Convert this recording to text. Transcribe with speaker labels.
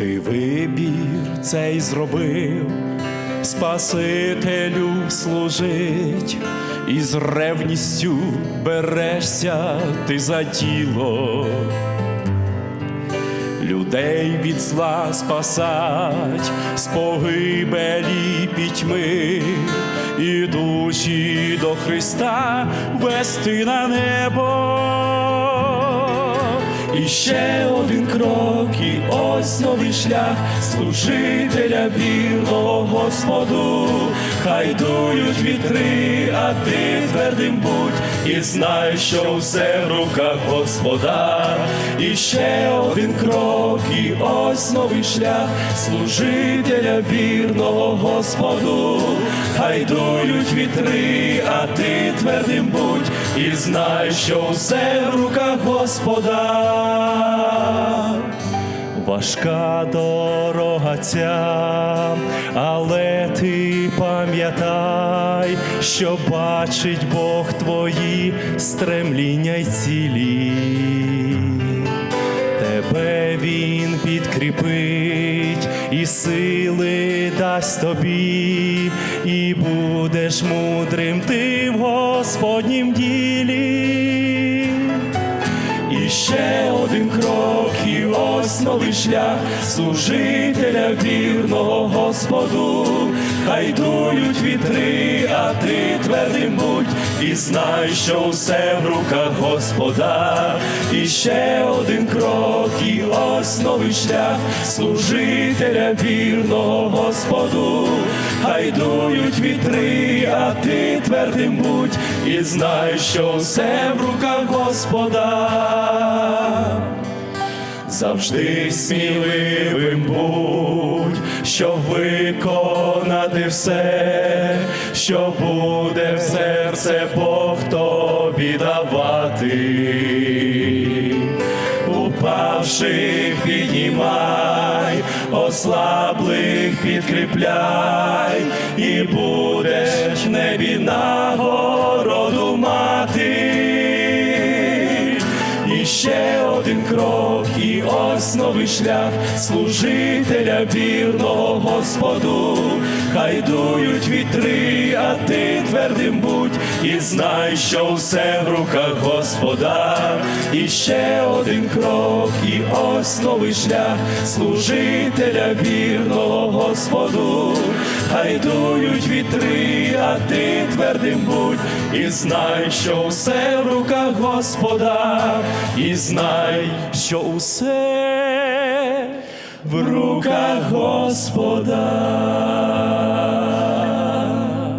Speaker 1: вибір цей зробив, Спасителю служить, і з ревністю берешся ти за тіло. Людей від зла спасать, з погибелі пітьми, і душі до Христа вести на небо. І ще один крок, ось шлях служителя вірного Господу. Хай дують вітри, а ти твердим будь, і знай, що все в руках Господа. І ще один крок, і ось новий шлях служителя вірного Господу. Хай дують вітри, а ти твердим будь, і знай, що все в руках Господа. Важка дорога ця, але ти пам'ятай, що бачить Бог твої стремління й цілі. Тебе він підкріпить і сили дасть тобі, і будеш мудрим ти в Господнім ділі. І ще один крок, ось новий шлях служителя вірного Господу. Хай дують вітри, а ти твердим будь, і знай, що все в руках Господа. І ще один крок, і ось новий шлях служителя вірного Господу. Хай дують вітри, а ти твердим будь, і знай, що все в руках Господа завжди сміливим будь, щоб виконати все, що буде в серце Бог тобі давати. Упавших піднімай, ослаблих підкріпляй, і будеш в небі нагороду мати. І ще один крок, і ось новий шлях служителя вірного Господу. Хай дують вітри, а ти твердим будь, і знай, що все в руках Господа. І ще один крок, і ось новий шлях служителя вірного Господу. Хай дують вітри, а ти твердим будь, і знай, що все в руках Господа, і знай, що усе в руках Господа.